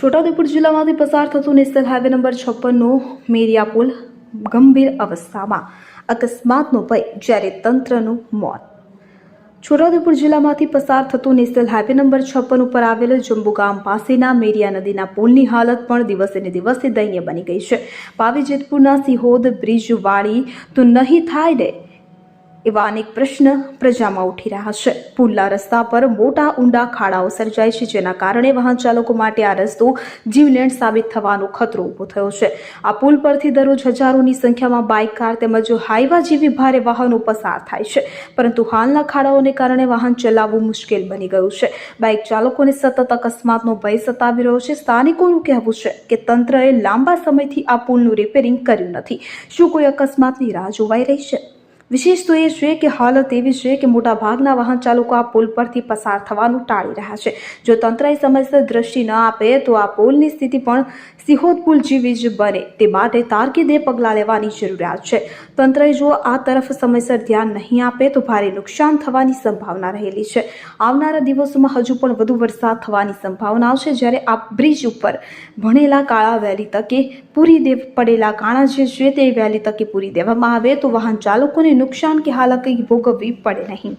છોટાઉદેપુર જિલ્લામાંથી પસાર થતો નેશનલ હાઈવે નંબર છપ્પનનો મેરિયા પુલ ગંભીર અવસ્થામાં અકસ્માતનો ભય જ્યારે તંત્રનું મોત. છોટાઉદેપુર જિલ્લામાંથી પસાર થતો નેશનલ હાઈવે નંબર છપ્પન ઉપર આવેલ જંબુ ગામ પાસેના મેરિયા નદીના પુલની હાલત પણ દિવસે ને દિવસે દયનીય બની ગઈ છે. પાવી જેતપુરના સિહોદ બ્રિજ વાળી તો નહીં થાય ને એવા અનેક પ્રશ્ન પ્રજામાં ઉઠી રહ્યા છે. પુલના રસ્તા પર મોટા ઊંડા ખાડાઓ સર્જાય છે, જેના કારણે વાહન ચાલકો માટે આ રસ્તો જીવલેણ સાબિત થવાનો ખતરો ઊભો થયો છે. આ પુલ પરથી દરરોજ હજારોની સંખ્યામાં બાઇક, કાર તેમજ હાઈવા જેવી ભારે વાહનો પસાર થાય છે. પરંતુ હાલના ખાડાઓને કારણે વાહન ચલાવવું મુશ્કેલ બની ગયું છે. બાઇક ચાલકોને સતત અકસ્માતનો ભય સતાવી રહ્યો છે. સ્થાનિકોનું કહેવું છે કે તંત્રએ લાંબા સમયથી આ પુલનું રિપેરિંગ કર્યું નથી. શું કોઈ અકસ્માતની રાહ જોવાઈ રહી છે? વિશેષ તો એ છે કે હાલત એવી છે કે મોટા ભાગના વાહન ચાલકો આ પુલ પરથી પસાર થવાનું ટાળી રહ્યા છે. જો તંત્રએ સમયસર દ્રષ્ટિ ન આપે તો આ પુલની સ્થિતિ પણ સિહોદ પુલ જેવી જ બને. તે માટે તારકીદે પગલાં લેવાની જરૂરિયાત છે. તંત્રએ જો આ તરફ સમયસર ધ્યાન નહીં આપે તો ભારે નુકસાન થવાની સંભાવના રહેલી છે. આવનારા દિવસોમાં હજુ પણ વધુ વરસાદ થવાની સંભાવના છે. જ્યારે આ બ્રિજ ઉપર ભણેલા કાળા વહેલી તકે પૂરી દે, પડેલા કાણા જે છે તે વહેલી તકે પૂરી દેવામાં આવે તો વાહન ચાલકોને નુકસાન કે હાલાકી ભોગવવી પડે નહીં